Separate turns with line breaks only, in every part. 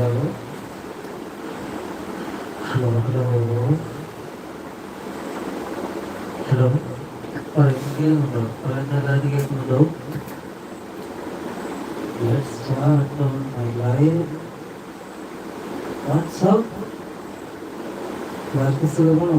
Hello hello hello hello പറയുന്നുണ്ടോ പറയുന്ന എല്ലാവരും കേൾക്കുന്നുണ്ടോ Let's start on my live. What's up? എല്ലാവർക്കും സുഖമാണോ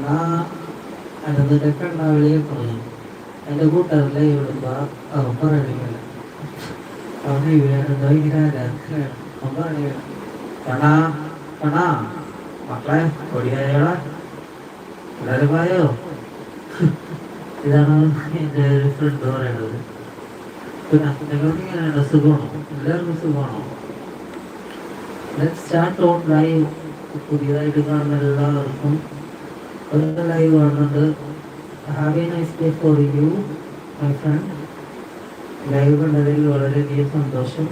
എന്നാ കണ്ണാവിളിയെ പറഞ്ഞു. എന്റെ കൂട്ടുകാരിലെ ഇവിടുമ്പോ അവൻ പറയണില്ല അവൻ ഇവരുണ്ടോ ഇങ്ങനെ ആരാധനയാണ് അവൻ മക്കളെ കൊടിയായോളെ എല്ലാരും പോയോ ഇതാണ് എന്റെ ഒരു ഫ്രണ്ട് പറയണത് പിന്നെ സുഖമാണോ? എല്ലാവർക്കും സുഖമാണോ? സ്റ്റാർട്ട് ഓൺ ലൈവ് പുതിയതായിട്ട് കാണുന്ന എല്ലാവർക്കും ഒരു ലൈവ് കാണുന്നുണ്ട് have a nice day for you my friend live കണ്ടതിൽ വളരെയധികം സന്തോഷം.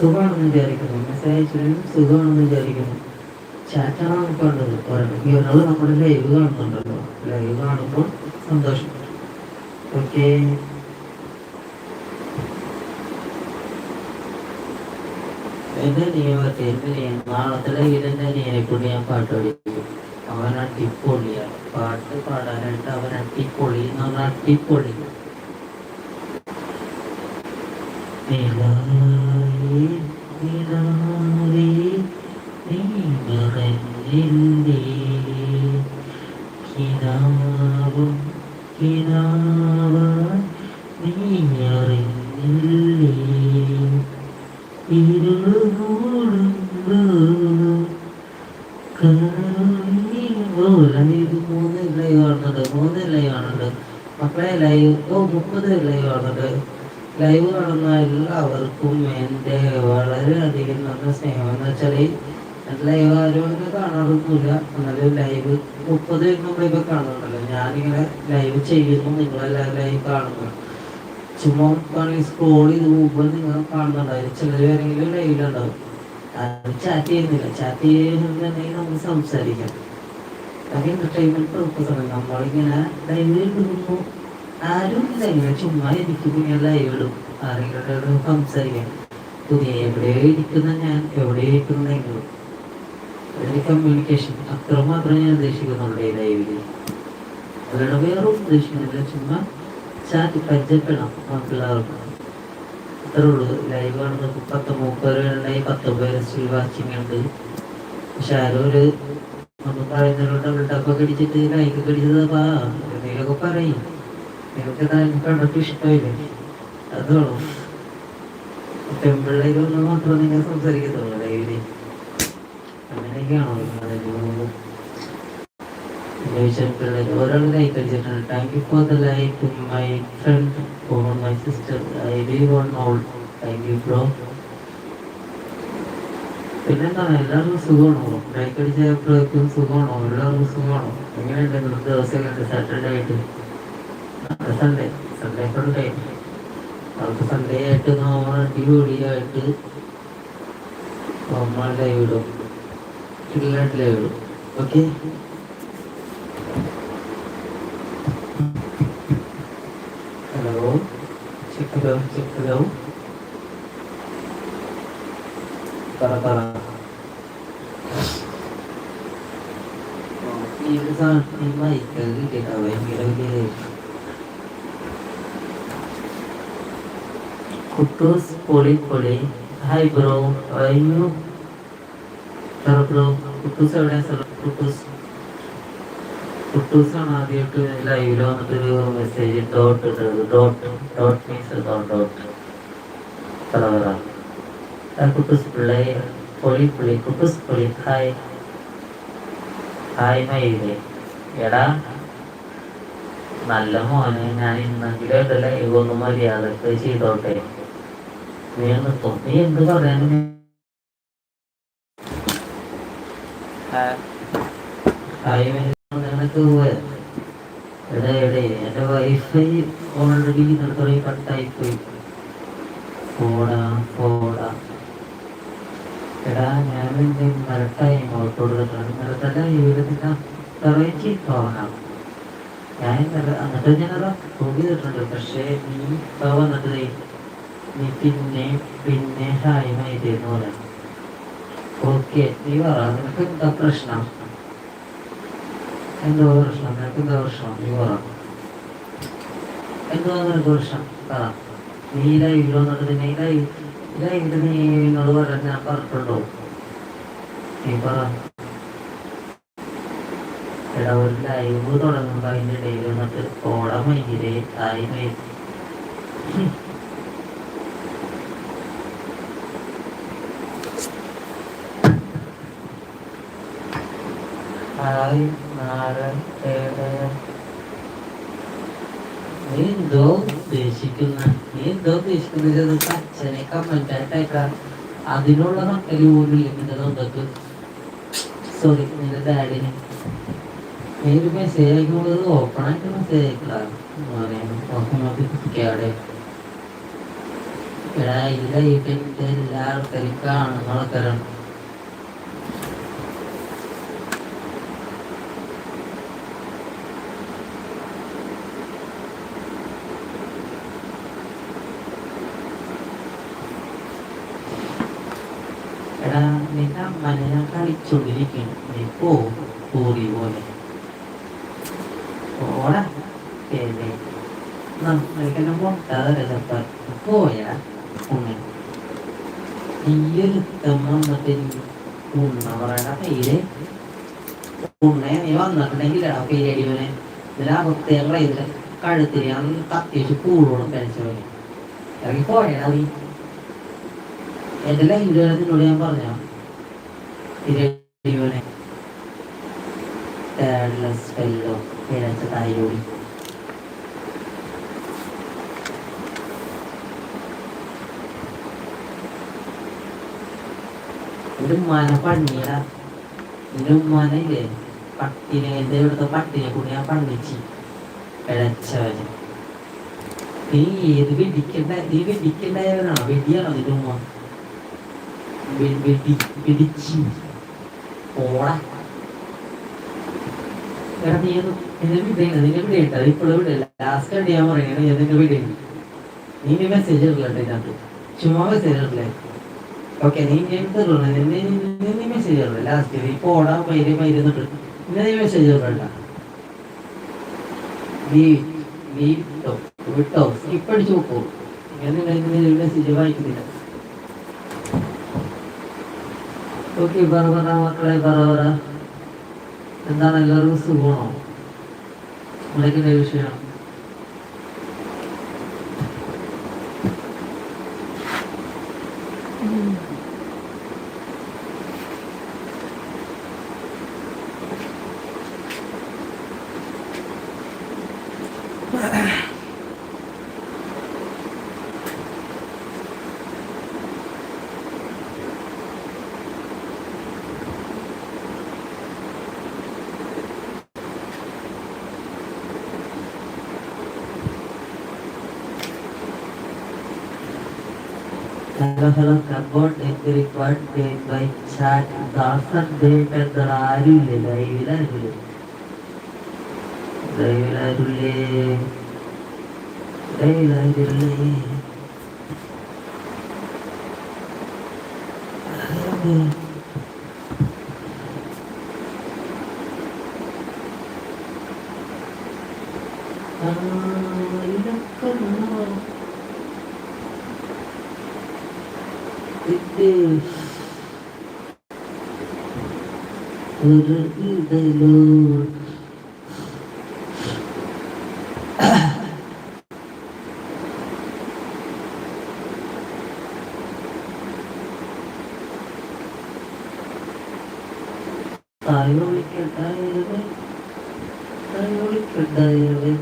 സുഖമാണെന്ന് വിചാരിക്കുന്നു. മെസ്സേജ് അയച്ചതിനും സുഖമാണെന്ന് വിചാരിക്കുന്നു. ചാറ്റാണ് നമുക്ക് ഒരെണ്ണം ഈ ഒരാൾ നമ്മുടെ ലൈവ് കാണുന്നുണ്ടല്ലോ. ലൈവ് കാണുമ്പോൾ സന്തോഷം. ഓക്കേ എന്റെ നിയമത്തെ എന്റെ നിയമം നാളത്തെ ലൈവിൽ എന്റെ നിയമനെ കൊണ്ട് ഞാൻ അവൻ അടിപൊളിയാണ് പാട്ട് പാടാനായിട്ട് അവൻ അടിപൊളി. എന്ന് പറഞ്ഞാൽ അടിപൊളി നീ അറിഞ്ഞില്ലേ മൂന്ന് ലൈവ് കാണുന്നുണ്ട് മൂന്ന് ലൈവ് കാണുന്നുണ്ട് മക്കളെ ലൈവ് ഓ മുപ്പത് ലൈവ് ആണത് ലൈവ് കാണുന്ന എല്ലാവർക്കും എന്റെ വളരെയധികം നല്ല സ്നേഹം. എന്ന് വെച്ചാൽ ലൈവ് ആരും അങ്ങനെ കാണാറൊന്നുമില്ല. എന്നാലും ലൈവ് മുപ്പത് നമ്മളിപ്പോൾ കാണുന്നുണ്ടല്ലോ. ഞാനിങ്ങനെ ലൈവ് ചെയ്യുന്നു. നിങ്ങളെല്ലാവരും ലൈവ് കാണുന്നു. ചുമ്മാ കാണി സ്ക്രോൾ ചെയ്ത് പോകുമ്പോൾ നിങ്ങൾ കാണുന്നുണ്ടാവും ചിലർ ആരെങ്കിലും ലൈവിലുണ്ടാവും അത് ചാറ്റ് ചെയ്യുന്നില്ല. ചാറ്റ് ചെയ്യുന്നുണ്ടെങ്കിൽ നമുക്ക് സംസാരിക്കാം. അത് എന്റർടൈൻമെന്റ് പർപ്പസ് ആണ്. നമ്മളിങ്ങനെ ലൈവിൽ ഇടുന്നു ആരും ചുമ്മാ എനിക്ക് ഇങ്ങനെ ലൈവ് ഇടും. ആരെങ്കിലും സംസാരിക്കാം പുതിയ എവിടെയോ ഇരിക്കുന്ന ഞാൻ എവിടെയോ ഇരിക്കുന്നെങ്കിലും അതിന് കമ്മ്യൂണിക്കേഷൻ അത്രമാത്രം ഞാൻ ഉദ്ദേശിക്കുന്നുള്ളൂ ഈ ലൈവിൽ അല്ലാണ്ട് വേറെ ഉദ്ദേശിക്കുന്നില്ല. ചുമ്മാ ചാറ്റ് പരിചയപ്പെടാം മറ്റുള്ളവർക്ക് അത്രേ ഉള്ളൂ. ലൈവ് കാണുന്നത് പത്ത് മുപ്പത് പത്ത് പേര് വാച്ചിങ് ഉണ്ട്. പക്ഷെ ഒരു അടിച്ചിട്ട് എന്തെങ്കിലുമൊക്കെ പറയും. കണ്ടിട്ട് ഇഷ്ടമില്ലേ അതുള്ളൂ. പെൺപിള്ളേരൊന്നും മാത്രം നിങ്ങൾ സംസാരിക്കത്തുള്ളൂ ലൈവിൽ അങ്ങനെയൊക്കെയാണോ പിള്ളേർ ഒരാൾ ലൈക്ക് അടിച്ചിട്ടുണ്ട് thank you for the like my friend for my sister I we one all thank you bro പിന്നെന്താണ്? എല്ലാവർക്കും സുഖമാണോ? ലൈക്ക് അടിച്ചപ്പോഴേക്കും സുഖമാണോ? എല്ലാവർക്കും സുഖമാണോ? എങ്ങനെയുണ്ട് ദിവസമൊക്കെ സാറ്റർഡേ ആയിട്ട്. സൺഡേ സൺഡേ സൺഡേ അവർക്ക് സൺഡേ ആയിട്ട് നമ്മൾ അടിപൊളിയായിട്ട് നമ്മൾ ലൈവ് ഇടും ഇടും ഓക്കെ ഹലോ ചെക്ക് ചെക്ക് പറ പറ. ഈ ഒരു സാധനം ഈ മൈക്ക് കിട്ടിയിട്ടാ ഭയങ്കര വലിയ കുട്ടൂസ് പൊളി പൊളി ഹായ് ബ്രോ അയ്യോ പറ ബ്രോ കുട്ടൂസ് എവിടെയാ സ്ഥലം കുട്ടൂസ് കുട്ടൂസാണ് ആദ്യമായിട്ട് ലൈവിൽ വന്നിട്ട് ഒരു മെസ്സേജ് ഡോട്ട് ഇട്ടത്. ഡോട്ട് ഡോട്ട് മീൻസ് ഡോട്ട് പറ പറ ആ കുട്ടൂസ് പിള്ളേ. പൊളി പുളി കുട്ടൂസ് പൊളി ഹായ് ഹായ് മയിലേ എടാ. നല്ല മോനെ. ഞാൻ ഇന്നെങ്കിലും എന്റെ ലൈവ് ഒന്ന് മര്യാദയ്ക്ക് ചെയ്തോട്ടെ. നീ നിർത്തും നീ എന്ത് പറയാനും എന്റെ വൈഫൈ ഓൾറെഡി നിർത്തി കട്ടായി പോയി പോടാ പോടാ. എടാ ഞാൻ മരട്ടായി ടൈം മരത്തല്ല ഇത്രയും ചീത്ത വാങ്ങാം ഞാൻ എന്നിട്ട് ഞാനത് അപ്രൂവ് ചെയ്തിട്ടുണ്ട് പക്ഷേ നീ വന്നിട്ട് പിന്നെ പിന്നെ ഹായ് മൈതെന്ന് പറയാം. ഓക്കെ നീ പറ എന്താ പ്രശ്നം? എന്തോ പ്രശ്നം നിനക്ക് എന്താ പ്രശ്നം? നീ എന്തോ നിനക്ക് പ്രശ്നം? പറ. നീ ലൈവിൽ നിന്നെ ലൈവ് ലൈവിൽ നീ എന്നോട് ഞാൻ പറഞ്ഞിട്ടുണ്ടോ? നീ പറ. എടാ ഒരു ലൈവ് ഇടയിൽ വന്നിട്ട് ഓട മൈ. ഹായ് നാല് ഏഴ് നീ എന്തോ ഉദ്ദേശിക്കുന്ന നീ എന്തോ ഉദ്ദേശിക്കുന്നത് അച്ഛനെ കമന്റ് ആയിട്ടേക്കാം അതിനുള്ള നട്ടൽ പോലും ഇല്ല സോറി നിന്റെ ഡാഡിന് നീ. ഒരു മെസ്സേജ് അയക്കുമ്പോൾ ഓപ്പൺ ആയിട്ട് മെസ്സേജ് അയക്കടാടെ എടാ ഇല്ല ഇതിന്റെ എല്ലാ ആൾക്കാരും കാണുന്ന ആൾക്കാരാണ്. എടാ നിന്റെ അമ്മനെ ഞാൻ കളിച്ചോണ്ടിരിക്കുന്നു നീ പോ പൂറി പോലെ. ഓടാ ശരി നമ്മൾക്കെന്നെ പൊട്ടാതെ ചപ്പാ പോയടാ ഉണ്ണി. നീയൊരുത്തം വന്നിട്ട് ഉണ്ണ പറയണ പേര് ഉണ്ണെ നീ വന്നിട്ടുണ്ടെങ്കിൽ പേരടിവനെ ഇതിലാ പ്രത്യേക ഇതിൽ കഴുത്തിൽ ഞാൻ കത്തിച്ച് കൂടുതലും കഴിച്ചവനെ ഇറങ്ങി പോയടാ നീ. എന്റെ ലൈവിൽ ഞാൻ പറഞ്ഞ ഇവനെ ഫെല്ലോ പിഴച്ച തായോടി എന്റെ ഉമ്മാനെ പണിയട. എന്റെ ഉമ്മാനെ ഇല്ലേ പട്ടിനെ എന്റെ ഇവിടുത്തെ പട്ടിനെ കൂടി ഞാൻ പണിച്ച് പിഴച്ചവന്. നീ ഏത് വെടിക്കണ്ട നീ വെടിക്കണ്ടായവനാണോ വെടിയാണോ നിന്റെ ഉമ്മ? വെടിച്ച് പോടാ എടാ നീ എന്നെ വിടേണ്ട നിന്നെ വിടേണ്ട ഇപ്പോഴും വിടില്ല ലാസ്റ്റ് കണ്ട് ഞാൻ പറയണേ എന്നെ വിടേണ്ട നീ ഇനി മെസ്സേജ് ഇടലട്ടെ ഇതിനകത്ത്? ചുമ്മാ മെസ്സേജ് ഇടലേ ഓക്കെ നീ ഞാൻ നിന്നെ നിന്നെ നീ മെസ്സേജ് ലാസ്റ്റ് നീ പോടാ പൈര് എന്നിട്ട്. പിന്നെ നീ മെസ്സേജ് ഇടണ്ട. നീ നീ വിട്ടോ വിട്ടോ. സ്കിപ്പ് പോക്കോ. ഞാൻ നിന്നെ മെസ്സേജ് വായിക്കുന്നില്ല. ഓക്കെ പറ പറ മക്കളെ പറ പറ എന്താണ് എല്ലാവർക്കും സുഖമാണോ? നമ്മളൊക്കെ വിഷയം. Sanghafalam convert into required date by chart darshan date and the Arule, the Evil Arule. The Evil Arule. The Evil Arule. Okay. تقبلون അയോളിക്കൽ അയോളി അയോളിക്കൽ അയോളി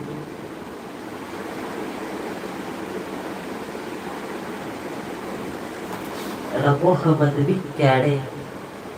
ربوخه بدبي كاره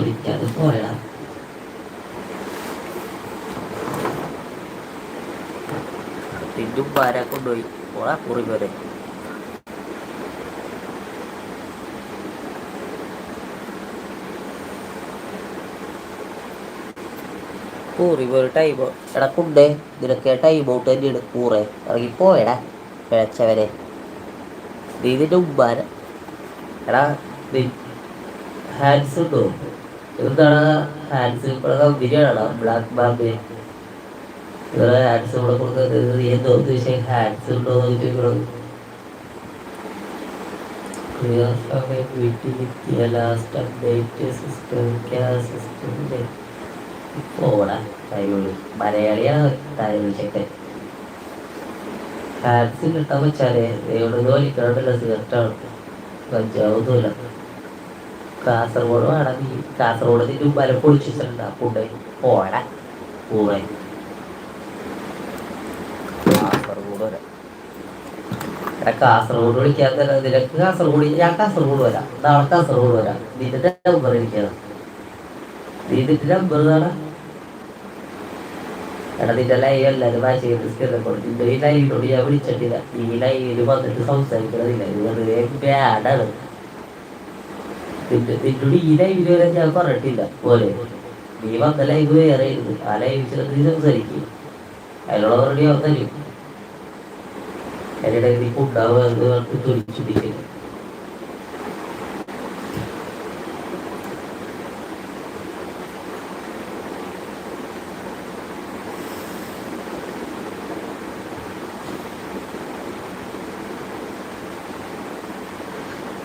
തൊലിക്കാതെ പോയടാ
തിന്നും പാരാ കൊണ്ടുപോയി ഓളാ കുറി പോരെ കൂറി പോര് ടൈം എടാ കുണ്ടേ. നിനക്ക് ടൈം ഔട്ട് തന്നെയാണ് കൂറെ. ഇറങ്ങിപ്പോയടാ പിഴച്ചവരെ നീ ഇതിന്റെ ഉമ്മാന. എടാ
ഹാൻസ് ഉണ്ടോ എന്താണ് ഹാൻസ് ഇവിടെ കമ്പനിയാണോ ബ്ലാക്ക് ബാമ്പ് ഇവിടെ ഹാൻസ് ഇവിടെ കൊടുക്കുന്നത് എന്തോ ഉദ്ദേശിച്ച ഹാൻസ് ഉണ്ടോ എന്ന് വീട്ടിൽ എത്തിയ ലാസ്റ്റ് അപ്ഡേറ്റ് സിസ്റ്റം സിസ്റ്റം പോടാ തൈവിളി മലയാളിയാണ് തൈവിളി ചെക്കൻ. ഹാൻസ് കിട്ടാൻ വെച്ചാലേ എവിടെ ജോലിക്കാണ്ടല്ല സിഗരറ്റാണ് കഞ്ചാവൊന്നുമില്ല. കാസർഗോഡ് വേണം. നീ കാസർഗോഡ് നിന്റെ ഉമ്മാരെ പൊളിച്ചിട്ടുണ്ട്. ഫുഡ് പോടാ പോവാൻ
കാസർഗോഡ് വരാം.
കാസർഗോഡ് വിളിക്കാത്ത നിനക്ക് കാസർഗോഡ് ഞാൻ കാസർഗോഡ് വരാം. നാളെ കാസർഗോഡ് വരാം. നിന്റെ നമ്പർ എനിക്കാണ് നിന്റെ നമ്പർ നാളെ എടാ നിന്റെ ലൈവ് എല്ലാവരും വാശി ചെയ്ത് നിന്റെ ഈ ലൈവിനോട് ഞാൻ വിളിച്ചിട്ടില്ല. ഈ ലൈവിൽ വന്നിട്ട് സംസാരിക്കണതില്ല. ഇത് വെറുതെ ബാഡാണ് നിന്റെ നിന്നോട് ഈ ലൈവിൽ വരാൻ ഞാൻ പോലെ നീ വന്ന ലൈവ് വേറെ ആയിരുന്നു. ആ സംസാരിക്കും. അതിനുള്ള മറുപടി അവൻ തരും. അതിനിടെ നീ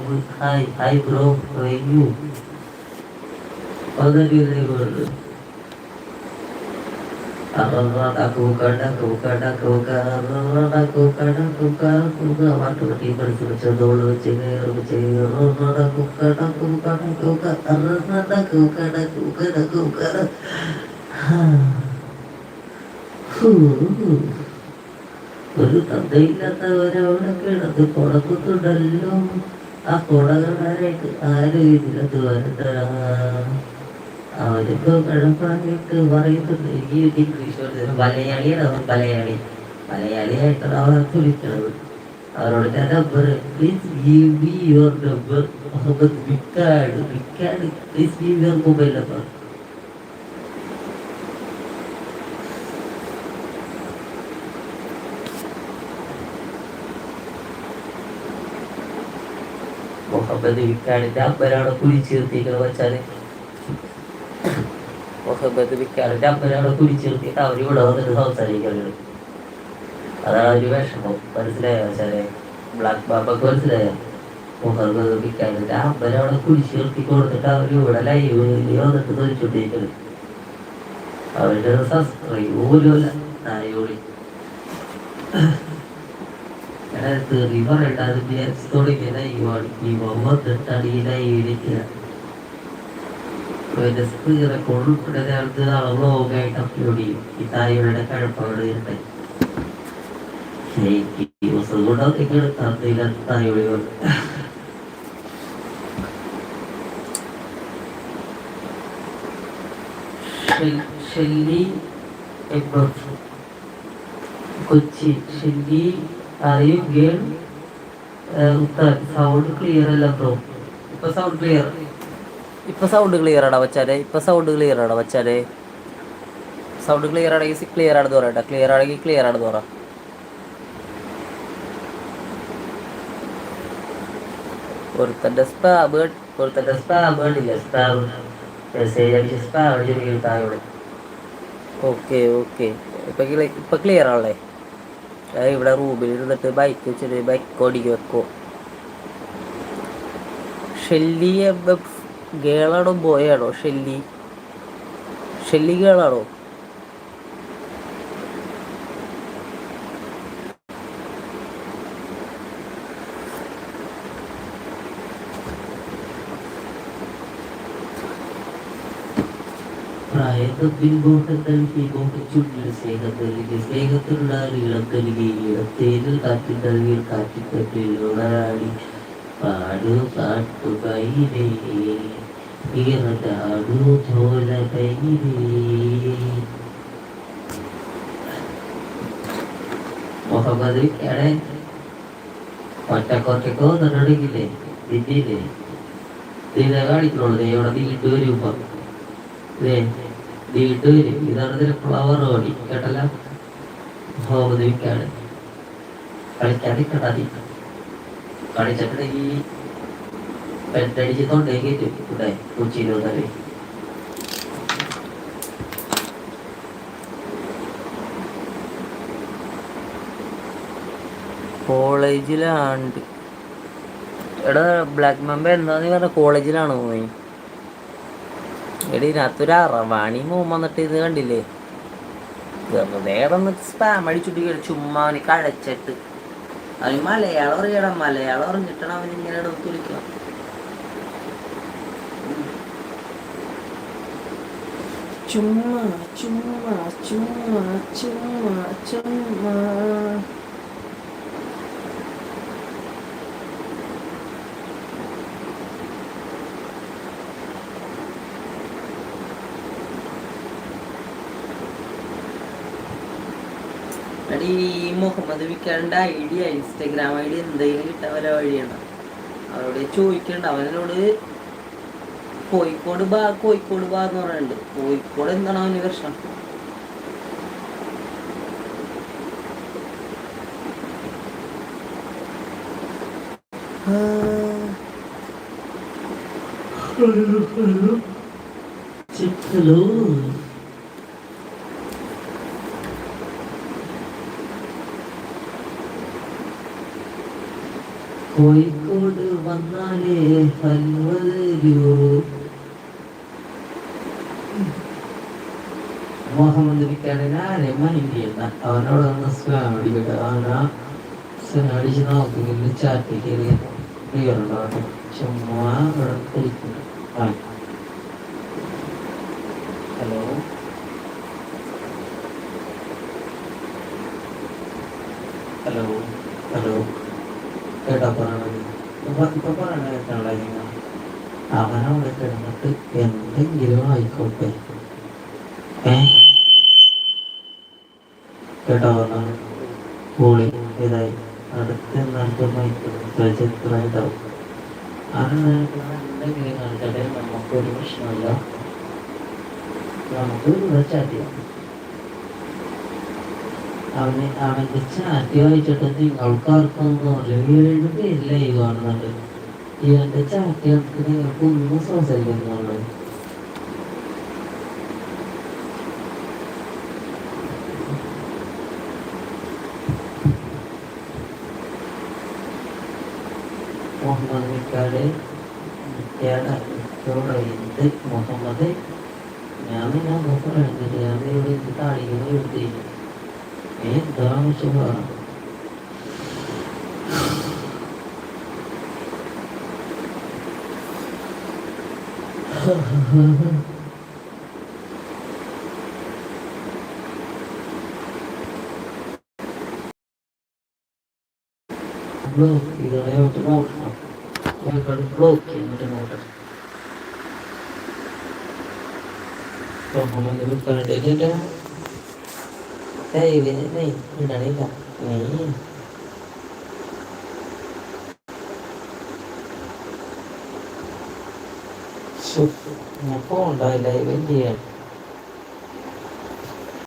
Mo? Hi, hi bro. How are you? Pagaliwala ko. Ararat aku kada aku kada aku kada ararat aku kada aku kada aku kada waktu di bersuara dulu cengar cengar ararat aku kada aku kada aku kada ararat aku kada aku kada aku kada. ഒരു തന്തയില്ലാത്തവരവിടെ കിടന്ന് കൊടുക്കുന്നുണ്ടല്ലോ ആ കൊടകളാരായിട്ട് ആരും ഇതിലത് വരണ്ട അവരിപ്പോ കിഴപ്പായിട്ട് പറയുന്നുണ്ട്. എനിക്ക് English മലയാളിയാണ് അവർ മലയാളി. മലയാളിയായിട്ടാണ് അവരെ വിളിക്കുന്നത് അവരോട് ഞാൻ number please give me your number Muhammad Vikkad Vikkad please give your mobile number Muhammad വിക്കാടിന്റെ അമ്പരാണ് കുഴിച്ചിർത്തിക്കുന്നത് വെച്ചാൽ. മുഹമ്മദ് വിക്കാടിന്റെ അമ്പരാണ് കുഴിച്ചിർത്തിയിട്ട് അവർ ഇവിടെ വന്നിട്ട് സംസാരിക്കുന്നത് അതാണ് ഒരു വിഷമം. മനസ്സിലായോ? വെച്ചാൽ ബ്ലാക്ക് ബാബക്ക് മനസ്സിലായോ? മുഹമ്മദ് വിക്കാടിന്റെ അമ്പരവിടെ കുഴിച്ചിർത്തി കൊടുത്തിട്ട് അവർ ഇവിടെ ലൈവ് വന്നിട്ട് തൊലിച്ചോണ്ടിരിക്കുന്നത് അവരുടെ സബ്സ്ക്രൈബ് പോലും നായോളി തെറി ரிவர் തുടങ്ങിയ ലൈവാണ് ഈ വന്നിട്ടാണ് ഈ ലൈവിലേക്ക് പിന്നെ സ്ക്രീൻ റെക്കോർഡ് ഉൾപ്പെടെ നേരത്തെ നാളെ വ്ലോഗായിട്ട് അപ്ലോഡ് ചെയ്യും ഈ തായയുടെ കഴപ്പവിടെ ഇരുട്ടെ ന്യൂസ് കൂടെ നിങ്ങൾ ഷെല്ലി കൊച്ചി ഷെല്ലി അറിയും ഗേൾ സൗണ്ട് ക്ലിയർ അല്ല ബ്രോ ഇപ്പൊ സൗണ്ട് ക്ലിയർ
ഇപ്പൊ സൗണ്ട് ക്ലിയർ ആടാ വച്ചാലേ ഇപ്പൊ സൗണ്ട് ക്ലിയർ ആടാ വച്ചാലേ സൗണ്ട് ക്ലിയർ ആണെങ്കിൽ ക്ലിയർ ആണെന്ന് പറയട്ടെ ക്ലിയർ ആണെങ്കിൽ ക്ലിയർ ആണെന്ന് പറ. ഒരുത്തന്റെ സ്പാബ് ഒരുത്തന്റെ സ്പാബ് കണ്ടില്ല സ്പാബ് മെസ്സേജ് അടിച്ച് സ്പാബ് അടിച്ച് താഴെ ഓക്കെ ഓക്കെ ഇപ്പൊ ഇപ്പൊ ക്ലിയർ ആണല്ലേ? ഇവിടെ റൂമിൽ ഇരുന്നിട്ട് ബൈക്ക് വെച്ചിട്ട് ബൈക്ക് ഓടിക്ക് വെക്കോ ഷെല്ലി ഗേളാണോ ബോയാണോ? ഷെല്ലി. ഷെല്ലി ഗേളാണോ?
തഴുകി ബോട്ട് ചുണ്ടിൽ സ്നേഹത്തഴുകി സ്നേഹത്തിലുള്ള ഇളം തഴുകി ഈളത്തേരിൽ കാറ്റിൽ തഴുകി കാറ്റിൽ തട്ടിൽ ഉണരാടി. പാടു പാട്ടു കൈരേ ഈറടാടു ധോല കൈരേ മുഹമ്മദ് എടെ ഒറ്റക്കൊറ്റക്കോ നടക്കില്ലേ ഇതില്ലേ ഇതിനെ കാണിക്കുള്ളൂ ഇവിടെ നീണ്ടു വരും ഇപ്പം വരും ഇതാണ് ഇതിന് ഫ്ലവർ ഓടി കേട്ടല്ല? മുഹമ്മദ് കളിക്കാതെ നീ കളിച്ചിട്ടുണ്ടെങ്കിൽ പെട്ടടിച്ച് തൊണ്ടേ കയറ്റും ഇവിടെ കൊച്ചിയിൽ
കോളേജിലാണ്ട് എടാ ബ്ലാക്ക് മെമ്പർ എന്താന്ന് പറഞ്ഞ കോളേജിലാണ് പോയി? എടി ഇതിനകത്തൊരു അറവാണി മൂമ്മ വന്നിട്ട് ഇത് കണ്ടില്ലേ? വെറുതെ ഒന്ന് സ്പാം അടിച്ചിട്ട് ചുമ്മാ അവന് കഴച്ചിട്ട് അവന് മലയാളം അറിയണം മലയാളം അറിഞ്ഞിട്ടാണ് അവൻ ഇങ്ങനെ എടുത്ത് വിളിക്കണം ചുമ്മാ ചുമ്മാ ചുമ്മാ ചുമ്മാ ചുമ്മാ. ഈ മുഹമ്മദ് വിക്കാരന്റെ ഐഡിയ ഇൻസ്റ്റാഗ്രാം ഡി എന്തെങ്കിലും കിട്ടാൻ വഴിയാണ് അവരോട് ചോദിക്കണ്ട. അവനോട് കോഴിക്കോട് ബാ കോഴിക്കോട് ബാ എന്ന് പറയുന്നുണ്ട് കോഴിക്കോട് എന്താണ് അവന് പ്രശ്നം?
ചിക്കലോ കോഴിക്കോട് വന്നാലേ ഹൽവ മൈൻഡ് ചെയ്യണ്ട അവനോട് ഒന്ന് സ്ലാം അടിക്കട്ടെ അവനാ സ്ലാം അടിച്ച് നോക്കുന്നില്ല ചാറ്റ് ഹലോ? ഹലോ? ഹലോ? കേട്ടോ പറയണത് ഇപ്പൊ ഇപ്പൊ പറയണ അവനവിടെ കിടന്നിട്ട് എന്തെങ്കിലും ആയിക്കോട്ടെ. ഏ? കേട്ടോ പറഞ്ഞത് കൂളി ഇതായി. അടുത്ത നമുക്ക് ഇതാവും? അന്ന് എന്തെങ്കിലും കാണിക്കട്ടെ നമുക്കൊരു പ്രശ്നമില്ല. നമുക്ക് ചാറ്റ് ചെയ്യാം. അവന് അവന്റെ ചാറ്റ് വായിച്ചിട്ട് നിങ്ങൾക്കാർക്കൊന്നും അല്ലെങ്കിൽ ഏഴ് ഈ ലൈവ് കാണുന്നുണ്ട് ഇവന്റെ ചാറ്റ് കണ്ടിട്ട് നിങ്ങൾക്ക് ഒന്നും സംസാരിക്കുന്നുണ്ട് മുഹമ്മദ് മിക്കാട് മിക്കാട് മുഹമ്മദ് சொல்கிறார் blog you don't have to vote now. One got a blog came with an order. So how many people can take it down? đây về đến này như là đây gặp. Đấy sụp nhà phố đời đầy bến điền